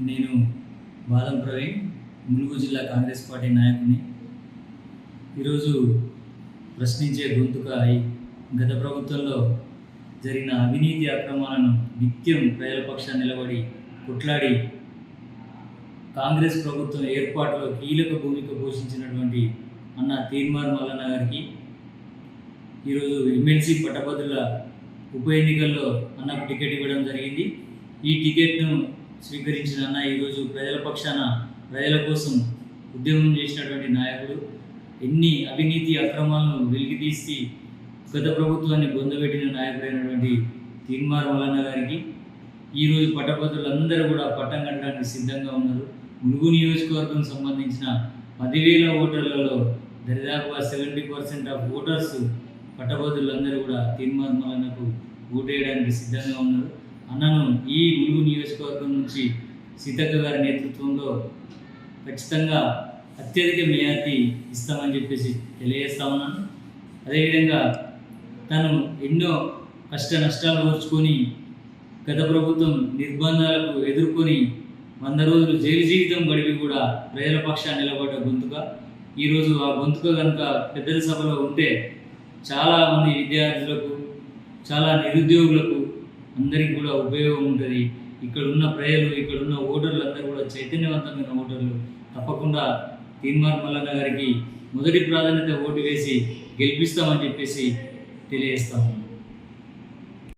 నేను బాలం ప్రవీణ్ ములుగు జిల్లా కాంగ్రెస్ పార్టీ నాయకుని ఈరోజు ప్రశ్నించే గొంతుక అయి గత ప్రభుత్వంలో జరిగిన అవినీతి అక్రమాలను నిత్యం ప్రజల పక్షాన్ని నిలబడి కొట్లాడి కాంగ్రెస్ ప్రభుత్వం ఏర్పాటులో కీలక భూమిక పోషించినటువంటి అన్న తీర్మార్ మల్లన్న గారికి ఈరోజు ఎమ్మెల్సీ పట్టభద్రుల ఉప ఎన్నికల్లో అన్నకు టికెట్ ఇవ్వడం జరిగింది. ఈ టికెట్ను స్వీకరించిన అన్న ఈరోజు ప్రజల పక్షాన ప్రజల కోసం ఉద్యమం చేసినటువంటి నాయకుడు ఎన్ని అవినీతి అక్రమాలను వెలికితీసి గత ప్రభుత్వాన్ని బొందబెట్టిన నాయకుడైనటువంటి తీర్మార్ మల్లన్న గారికి ఈరోజు పట్టభద్రులందరూ కూడా పట్టం కట్టడానికి సిద్ధంగా ఉన్నారు. ములుగు నియోజకవర్గం సంబంధించిన పదివేల ఓటర్లలో దరిదాపుగా సెవెంటీ పర్సెంట్ ఆఫ్ ఓటర్స్ పట్టభద్రులందరూ కూడా తీర్మార్ మల్లన్నకు ఓటేయడానికి సిద్ధంగా ఉన్నారు. అన్నను ఈ ములుగు నియోజకవర్గం నుంచి సీతక్క గారి నేతృత్వంలో ఖచ్చితంగా అత్యధిక మెజార్టీ ఇస్తామని చెప్పేసి తెలియజేస్తా ఉన్నాను. అదేవిధంగా తను ఎన్నో కష్ట నష్టాలు ఓర్చుకొని గత ప్రభుత్వం నిర్బంధాలకు ఎదుర్కొని వంద రోజులు జైలు జీవితం గడిపి కూడా ప్రజల పక్షాన్ని నిలబడ్డ గొంతుక. ఈరోజు ఆ గొంతుక కనుక పెద్దల సభలో ఉంటే చాలామంది విద్యార్థులకు చాలా నిరుద్యోగులకు అందరికీ కూడా ఉపయోగం ఉంటుంది. ఇక్కడ ఉన్న ప్రజలు ఇక్కడ ఉన్న ఓటర్లు అందరూ కూడా చైతన్యవంతమైన ఓటర్లు. తప్పకుండా తీన్మార్ మల్లన్న గారికి మొదటి ప్రాధాన్యత ఓటు వేసి గెలిపిస్తామని చెప్పేసి తెలియజేస్తాము.